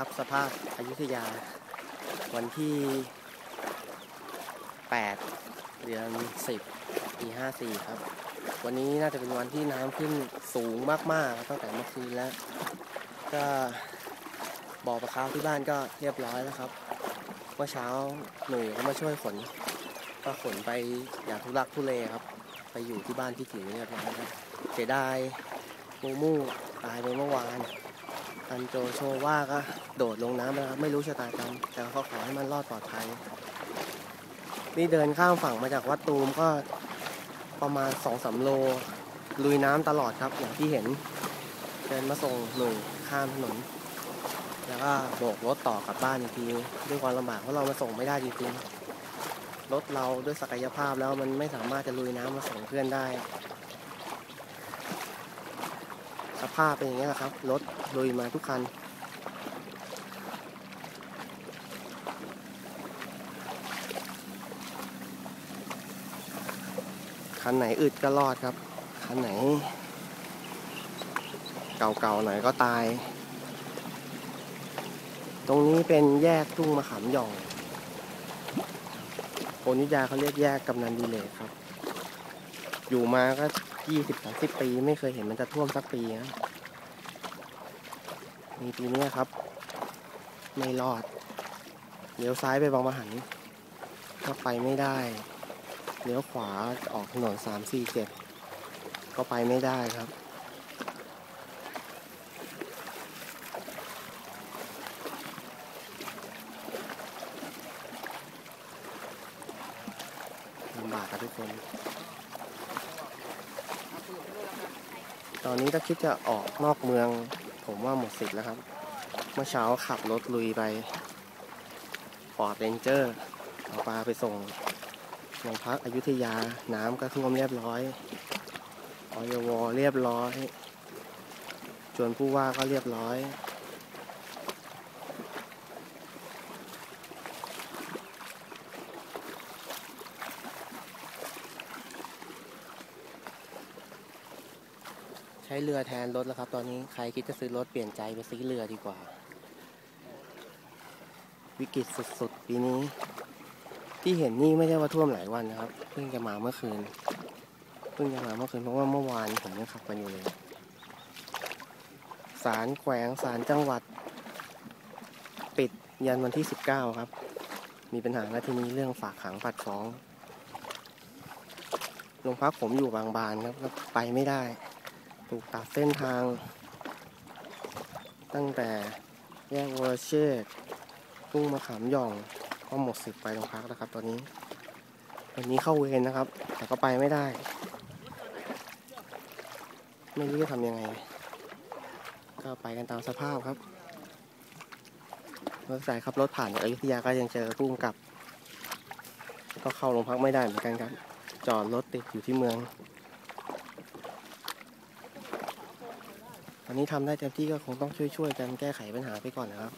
ครับ สภาพอายุธยา วันที่ 8 เดือน 10 ปี 54 ครับ วันนี้น่าจะเป็นวันที่น้ำขึ้นสูงมากๆตั้งแต่เมื่อคืนแล้ว ก็บ่อปลาคาวที่บ้านก็เรียบร้อยแล้วครับเมื่อเช้าหนุ่ยเขามาช่วยขน ก็ขนไปอย่างทุลักทุเลครับ ไปอยู่ที่บ้านที่ถิงเรียบร้อยแล้วเสียดายมูมูตายไปเมื่อวาน อันโจโชว่าก็โดดลงน้ำไปแล้วครับไม่รู้ชะตากรรมแต่เขาขอให้มันรอดปลอดภัย นี่เดินข้ามฝั่งมาจากวัดตูมก็ประมาณสองสามโล ลุยน้ำตลอดครับ อย่างที่เห็น เดินมาส่งหนุ่ยข้ามถนน แล้วก็โบกรถต่อกลับบ้านอีกทีด้วยความลำบากเพราะเรามาส่งไม่ได้จริงๆรถเราด้วยศักยภาพแล้วมันไม่สามารถจะลุยน้ำมาส่งเพื่อนได้ สภาพเป็นอย่างนี้แหละครับ รถลุยมาทุกคัน คันไหนอึดก็รอดครับ คันไหน เก่าๆหน่อยก็ตาย ตรงนี้เป็นแยกทุ่งมะขามหย่องคนนิยาเขาเรียกแยกกำนันดีเลยครับ อยู่มาก็ ยี่สิบสามสิบปีไม่เคยเห็นมันจะท่วมสักปีนะมีปีนี้ครับ ไม่รอดเลี้ยวซ้ายไปบางมะหันก็ไปไม่ได้เลี้ยวขวาออกถนนสามสี่เจ็ดก็ไปไม่ได้ครับลำบากครับทุกคน ต อนนี้ถ้าคิดจะออกนอกเมือง ผมว่าหมดสิทธิ์แล้วครับ เมื่อเช้าขับรถลุยไปปอดเรนเจอร์เอาปลาไปส่งโรงพักอยุธยาน้ำก็ท่วมเรียบร้อยออยวเรียบร้อย จวนผู้ว่าก็เรียบร้อย เรือแทนรถแล้วครับ ตอนนี้ใครคิดจะซื้อรถเปลี่ยนใจไปซื้อเรือดีกว่า วิกฤตสุดๆ ปีนี้ ที่เห็นนี่ไม่ใช่ว่าท่วมหลายวันนะครับ เพิ่งจะมาเมื่อคืน เพิ่งจะมาเมื่อคืนเพราะว่าเมื่อวานผมยังขับกันอยู่เลยศาลแขวงศาลจังหวัด ปิดยันวันที่ 19 ครับ มีปัญหาแล้วทีนี้เรื่องฝากขังปัดฟ้องโรงพักผมอยู่บางบานครับไปไม่ได้ ถูกตัดเส้นทาง ตั้งแต่แยกวอร์เชตทุ่งมะขามหย่องก็หมดสิทธิ์ไปโรงพักแล้วครับ ตอนนี้วันนี้เข้าเวรนะครับ แต่ก็ไปไม่ได้ ไม่รู้จะทำยังไง ก็ไปกันตามสภาพครับรถสายขับรถผ่านอยุธยาก็ยังเจอพุ่งกับ ก็เข้าโรงพักไม่ได้เหมือนกันครับ จอดรถติดอยู่ที่เมือง วันนี้ทำได้เต็มที่ก็คงต้องช่วยๆกันแก้ไขปัญหาไปก่อนนะครับ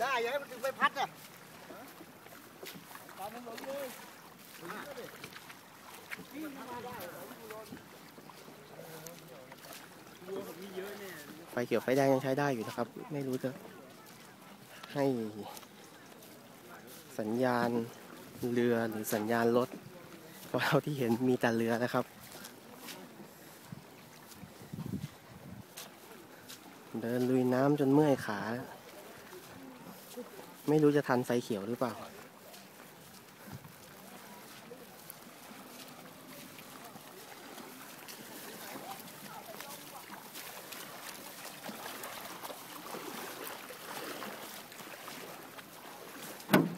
ได้อยังให้มันถึงไปพัดอะไฟเขียวไฟแดงยังใช้ได้อยู่นะครับ ไม่รู้จะให้สัญญาณเรือหรือสัญญาณรถเพราะเท่าที่เห็นมีแต่เรือนะครับ เดินลุยน้ำจนเมื่อยขา ไม่รู้จะทันไฟเขียวหรือเปล่า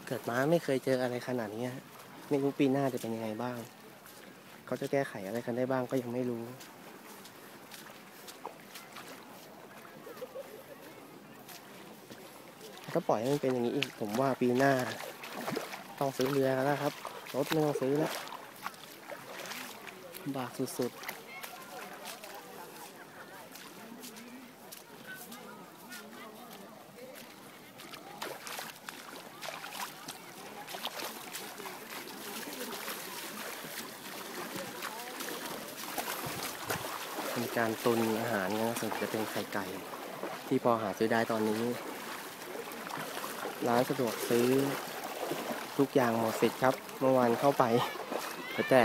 เกิดมาไม่เคยเจออะไรขนาดนี้ไม่รู้ปีหน้าจะเป็นยังไงบ้าง เขาจะแก้ไขอะไรกันได้บ้างก็ยังไม่รู้ ถ้าปล่อยให้มันเป็นอย่างนี้อีก ผมว่าปีหน้า ต้องซื้อเรือแล้วครับ รถไม่ต้องซื้อแล้วบากสุดๆมีการตุนอาหารนะส่วนจะเป็นไข่ไก่ ที่พอหาซื้อได้ตอนนี้ ร้านสะดวกซื้อทุกอย่างหมดสิทธิ์ครับ เมื่อวานเข้าไปแต่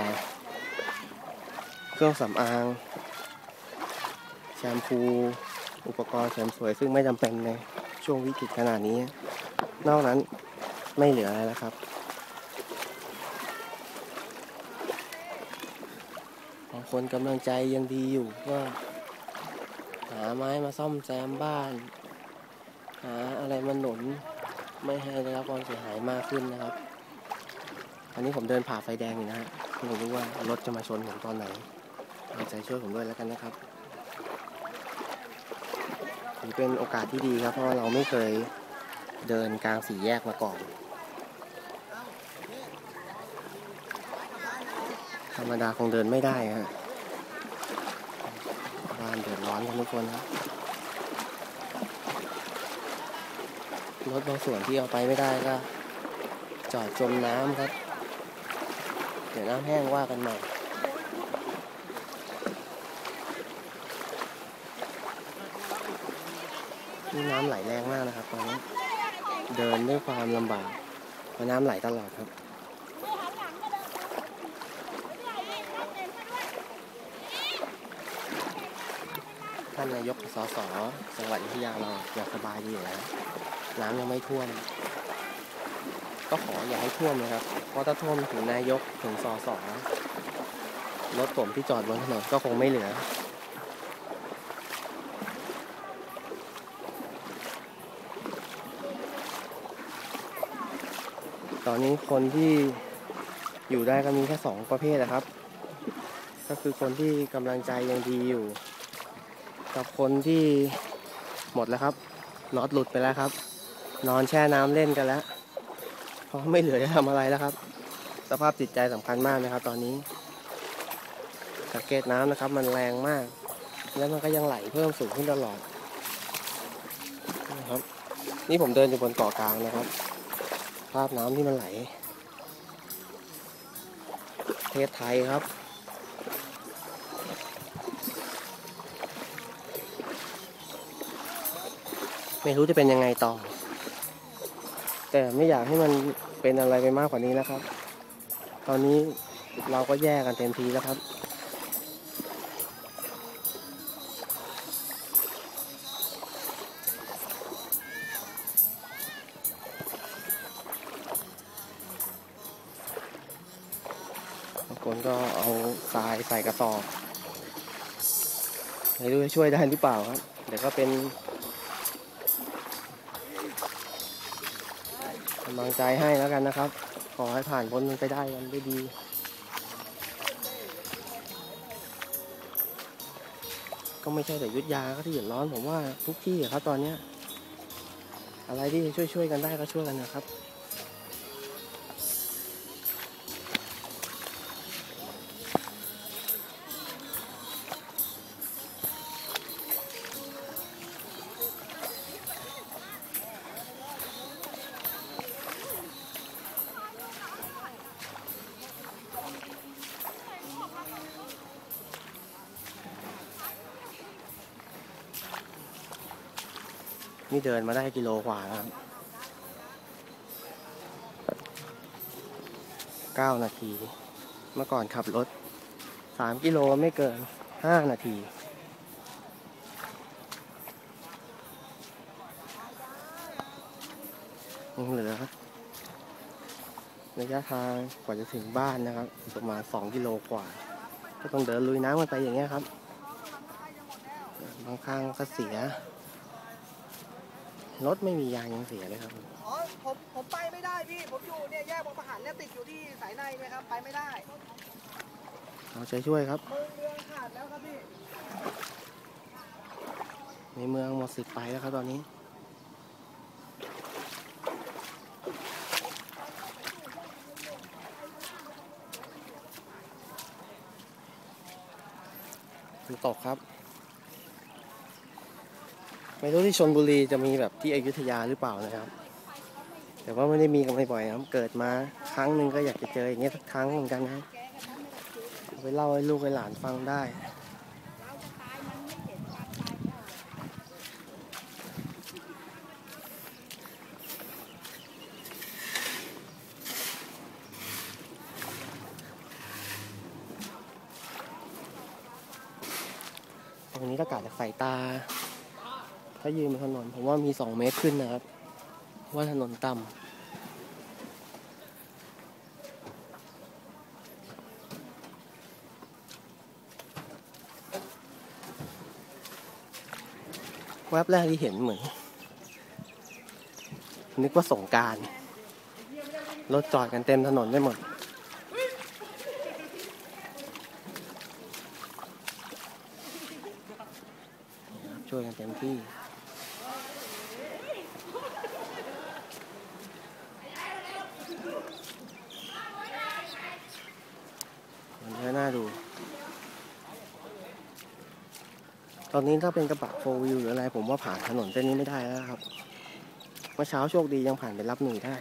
เครื่องสำอาง แชมพู อุปกรณ์เสริมสวยซึ่งไม่จำเป็นในช่วงวิกฤตขนาดนี้ นอกนั้นไม่เหลืออะไรแล้วครับบางคนกำลังใจยังดีอยู่ก็หาไม้มาซ่อมแซมบ้าน หาอะไรมาหนุน ไม่ให้ได้รับความเสียหายมากขึ้นนะครับ อันนี้ผมเดินผ่าไฟแดงอยู่นะฮะผมไม่รู้ว่ารถจะมาชนผมตอนไหนเอาใจช่วยผมด้วยแล้วกันนะครับถือเป็นโอกาสที่ดีครับ เพราะเราไม่เคยเดินกลางสี่แยกมาก่อน ธรรมดาคงเดินไม่ได้ฮะบ้านเดือดร้อนกันทุกคนครับ รถบางส่วนที่เอาไปไม่ได้ก็ จอดจมน้ำครับ เดี๋ยวน้ำแห้งว่ากันใหม่นี่น้ำไหลแรงมากนะครับตอนนี้เดินด้วยความลำบากเพราะน้ำไหลตลอดครับท่านนายกสสจังหวัดอยุธยาเราอยางสบายดีอยู่แล้ว น้ำยังไม่ท่วม ก็ขออย่าให้ท่วมนะครับ เพราะถ้าท่วมถึงนายกถึงสอสอรถผมที่จอดบนถนนก็คงไม่เหลือ ตอนนี้คนที่อยู่ได้ก็มีแค่สองประเภทนะครับ ก็คือคนที่กำลังใจยังดีอยู่ กับคนที่หมดแล้วครับน็อตหลุดไปแล้วครับ นอนแช่น้ำเล่นกันแล้วเพราะไม่เหลือจะทำอะไรแล้วครับ สภาพจิตใจสำคัญมากนะครับ ตอนนี้สังเกตน้ำนะครับ มันแรงมาก แล้วมันก็ยังไหลเพิ่มสูงขึ้นตลอดนะครับ นี่ผมเดินอยู่บนเกาะกลางนะครับ ภาพน้ำที่มันไหลประเทศไทยครับไม่รู้จะเป็นยังไงต่อ แต่ไม่อยากให้มันเป็นอะไรไปมากกว่านี้แล้วครับ ตอนนี้เราก็แย่กันเต็มทีแล้วครับ บางคนก็เอาทรายใส่กระสอบไม่รู้จะช่วยได้หรือเปล่าครับเดี๋ยวก็เป็น กำลังใจให้แล้วกันนะครับ ขอให้ผ่านพ้นมันไปได้กันด้วยดีก็ไม่ใช่แต่ยุทธยาก็ที่เดือดร้อนผมว่าทุกที่อครับตอนเนี้ยอะไรที่ช่วยช่วยๆกันได้ก็ช่วยกันนะครับ นี่เดินมาได้กิโลกว่าแล้วครับเก้านาที เมื่อก่อนขับรถสามกิโลไม่เกินห้านาที ยังเหลือระยะทางกว่าจะถึงบ้านนะครับ ประมาณสองกิโลกว่า ก็ต้องเดินลุยน้ำกันไปอย่างเงี้ยครับ บางครั้งก็เสีย รถไม่มียางยังเสียเลยครับ อ๋อ ผมผมไปไม่ได้พี่ ผมอยู่เนี่ยแยกบางประหันเนี่ยติดอยู่ที่สายในเนะครับ ไปไม่ได้เอาใจช่วยครับ มือเรือขาดแล้วครับพี่ ในเมืองหมดสิทธิ์ไปแล้วครับตอนนี้ฝนตกครับ ไม่รู้ที่ชนบุรีจะมีแบบที่อยุธยาหรือเปล่านะครับ แต่ว่าไม่ได้มีกันบ่อยๆครัเกิดมาครั้งหนึ่งก็อยากจะเจออย่างเงี้ยสักครั้งเหมือนกันนะไปเล่าให้ลูกให้หลานฟังได้ตรงนี้ก็กาดจากสายตา ถ้ายืนบนถนนผมว่ามีสองเมตรขึ้นนะครับ ว่าถนนต่ำแวบแรกที่เห็นเหมือน นึกว่าสงการรถจอดกันเต็มถนนได้หมด ช่วยกันเต็มที่ มันเยอะน่า ดู ตอนนี้ถ้าเป็นกระบะโฟวิวหรืออะไรผมว่าผ่านถนนเส้นนี้ไม่ได้แล้วครับ เมื่อเช้าโชคดียังผ่านไปรับหนึ่งได้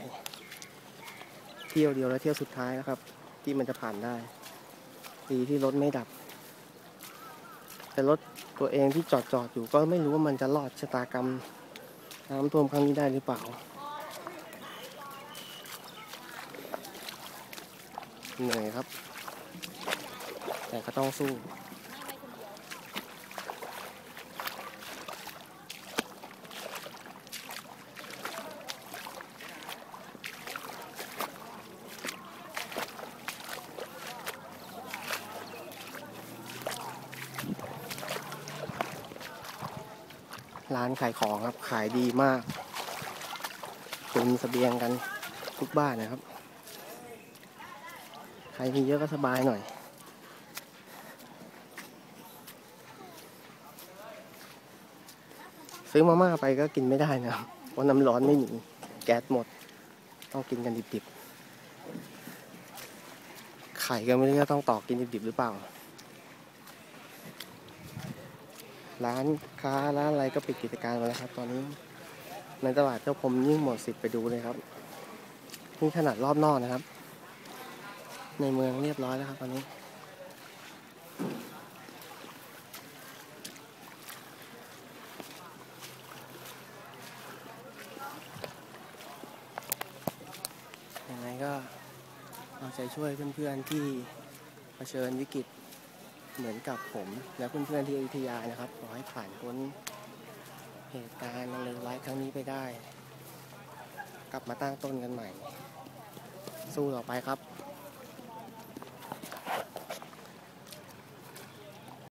เที่ยวเดียวและเที่ยวสุดท้ายนะครับ ที่มันจะผ่านได้ ดีที่รถไม่ดับ แต่รถตัวเองที่จอดจอดอยู่ก็ไม่รู้ว่ามันจะรอดชะตากรรมน้ำท่วมครั้งนี้ได้หรือเปล่าเหนื่อยครับ แต่ก็ต้องสู้ร้านขายของครับ ขายดีมากตุนเสบียงกันทุกบ้านนะครับ ใครมีเยอะก็สบายหน่อย ซื้อมาม่าไปก็กินไม่ได้นะเพราะน้ำร้อนไม่มีแก๊สหมด ต้องกินกันดิบๆ ไข่ก็ไม่รู้จะต้องตอกกินดิบๆหรือเปล่า ร้านค้าร้านอะไรก็ปิดกิจการไปแล้วครับ ตอนนี้ ในตลาดเจ้าพรมยิ่งหมดสิทธิ์ไปดูเลยครับนี่ขนาดรอบนอกนะครับ ในเมืองเรียบร้อยแล้วครับตอนนี้ ยังไง ก็เอาใจช่วยเพื่อนๆที่เผชิญวิกฤตเหมือนกับผม และเพื่อนๆที่อยุธยานะครับขอให้ผ่านพ้นเหตุการณ์เลวร้ายครั้งนี้ไปได้ กลับมาตั้งต้นกันใหม่ สู้ต่อไปครับ